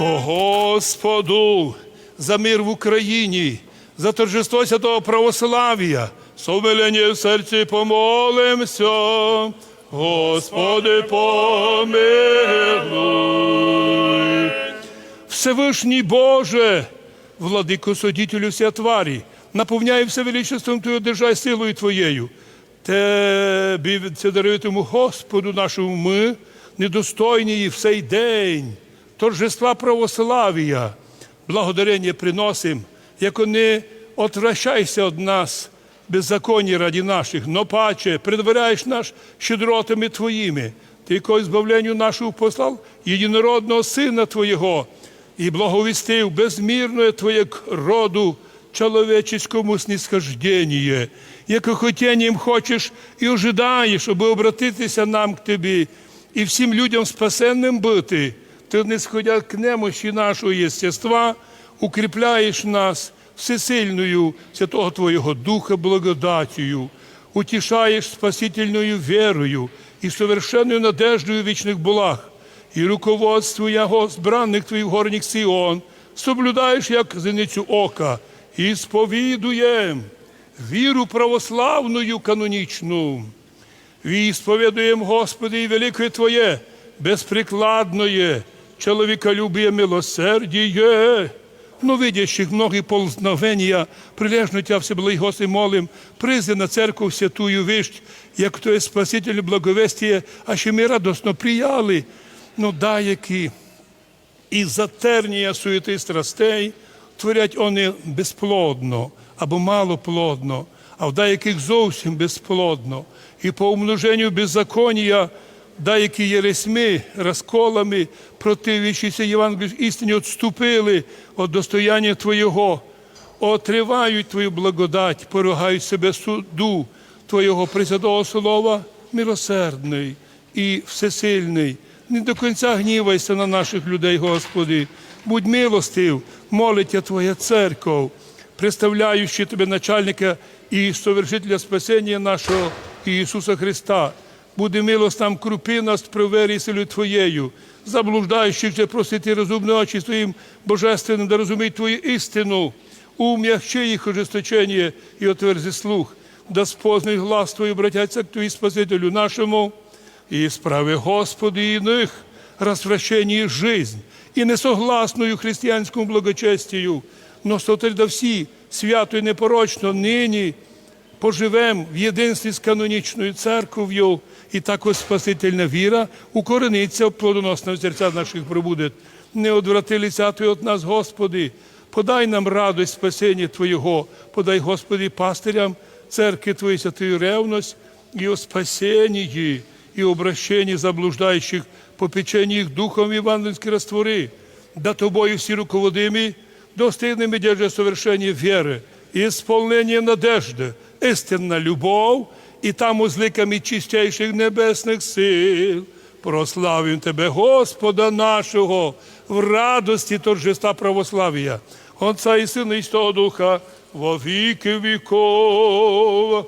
О Господу, за мир в Україні, за торжество святого православ'я, совелення в серці помолимся. Господи, помилуй. Всевишній Боже, владико содітелю вся тварі, наповняй все величеством Твою, держай силою Твоєю. Тебі це даруємо Господу нашому ми, недостойні в цей день, торжества православія, благодарення приносим, як не отвращайся від нас, беззаконні раді наших, но паче, предваряєш наш щедротами Твоїми. Ти ко збавленню нашого послав єдинородного Сина Твоєго і благовістив безмірне Твоє роду человеческому снисхождение, яке хотінням хочеш і ожидаєш, щоб обратитися нам к Тобі і всім людям спасенним бути. Ти, не сходя к немощі нашого єстества, укріпляєш нас всесильною Святого Твоєго Духа благодатію, утішаєш спасительною вірою і совершенною надеждою вічних благ, і руководству Яго збранних Твоїх горніх Сіон, соблюдаєш як зеницю ока, і сповідуєм віру православною канонічну. І сповідуємо, Господи, і велике Твоє, безприкладное, человеколюбие милосердие, но видящих многі ползновення, прилежно Тя всеблагий Господи, молим, призи на церкву святую вищ, як то є спаситель благовестія, а ще ми радосно прияли, ну дай які і затернія суєти страстей творять вони безплодно або малоплодно, а в деяких зовсім безплодно. І по умноженню беззаконія деякі єресьми, розколами, противячися Євангелію істині, відступили від достояння Твоєго, отривають Твою благодать, поругають себе суду Твоєго присвятого слова, милосердний і всесильний. Не до кінця гнівайся на наших людей, Господи. Будь милостив, молиться Твоя церков, представляючи Тебе начальника і совершителя спасення нашого Ісуса Христа. Буде милость нам крупи нас при вері силю Твоєю, заблуждаючих просити розумні очі Твоїм божественним, да розуміють Твою істину, ум'ягчи їх ожесточення і отверзи слух, да спознай глас Твій, обратяться к Твої Спасителю нашому, и справи Господи иных, развращение жизнь, и несогласною християнському благочестію, но сотель да всі свято і непорочно нині поживем в єдинстві з канонічною церков'ю, і також спасительна віра укорениться в плодоносне серця наших пробуде. Не одврати Твої від нас, Господи, подай нам радость спасення Твоєго, подай, Господи, пастирям церкви Твоєї святую ревность і о спасенні, і обращенні заблуждаючих, попеченні їх духом євангельські раствори, да Тобою всі руководимі, достигнемо держа совершення віри, і сповнення надежди, істинна любов, і там узликами чистейших небесних сил. Прославим Тебе, Господа нашого, в радості торжества православ'я, Отця і Сина і Святого Духа, во віки віков.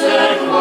Jesus